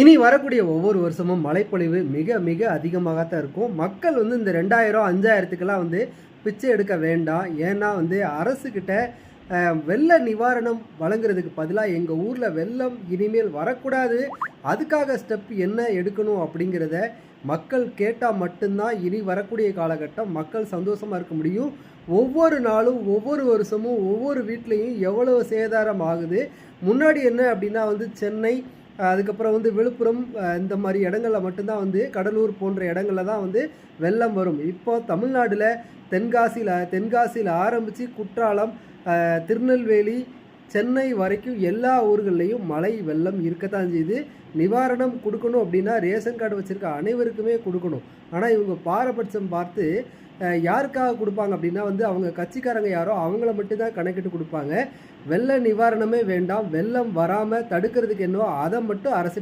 இனி வரக்கூடிய ஒவ்வொரு வருஷமும் மழைப்பொழிவு மிக மிக அதிகமாகத்தான் இருக்கும். மக்கள் வந்து இந்த ரெண்டாயிரம் அஞ்சாயிரத்துக்கெல்லாம் வந்து பிச்சை எடுக்க வேண்டாம். ஏன்னா வந்து அரசுக்கிட்ட வெள்ள நிவாரணம் வழங்குறதுக்கு பதிலாக எங்கள் ஊரில் வெள்ளம் இனிமேல் வரக்கூடாது. அதுக்காக ஸ்டெப் என்ன எடுக்கணும் அப்படிங்கிறத மக்கள் கேட்டால் மட்டும்தான் இனி வரக்கூடிய காலகட்டம். மக்கள் சந்தோஷமாக இருக்க முடியும். ஒவ்வொரு நாளும் ஒவ்வொரு வருஷமும் ஒவ்வொரு வீட்லேயும் எவ்வளவு சேதாரம் ஆகுது. முன்னாடி என்ன அப்படின்னா வந்து சென்னை அதுக்கப்புறம் வந்து விழுப்புரம் இந்த மாதிரி இடங்களில் மட்டும்தான் வந்து கடலூர் போன்ற இடங்களில் தான் வந்து வெள்ளம் வரும். இப்போ தமிழ்நாட்டில் தென்காசியில் தென்காசியில் ஆரம்பித்து குற்றாலம் திருநெல்வேலி சென்னை வரைக்கும் எல்லா ஊர்கள்லேயும் மழை வெள்ளம் இருக்கத்தான் செய்யுது. நிவாரணம் கொடுக்கணும் அப்படின்னா ரேஷன் கார்டு வச்சுருக்க அனைவருக்குமே கொடுக்கணும். ஆனால் இவங்க பாரபட்சம் பார்த்து யாருக்காக கொடுப்பாங்க அப்படின்னா வந்து அவங்க கட்சிக்காரங்க யாரோ அவங்கள மட்டும்தான் கணக்கிட்டு கொடுப்பாங்க. வெள்ள நிவாரணமே வேண்டாம். வெள்ளம் வராமல் தடுக்கிறதுக்கு என்னவோ அதை மட்டும் அரசு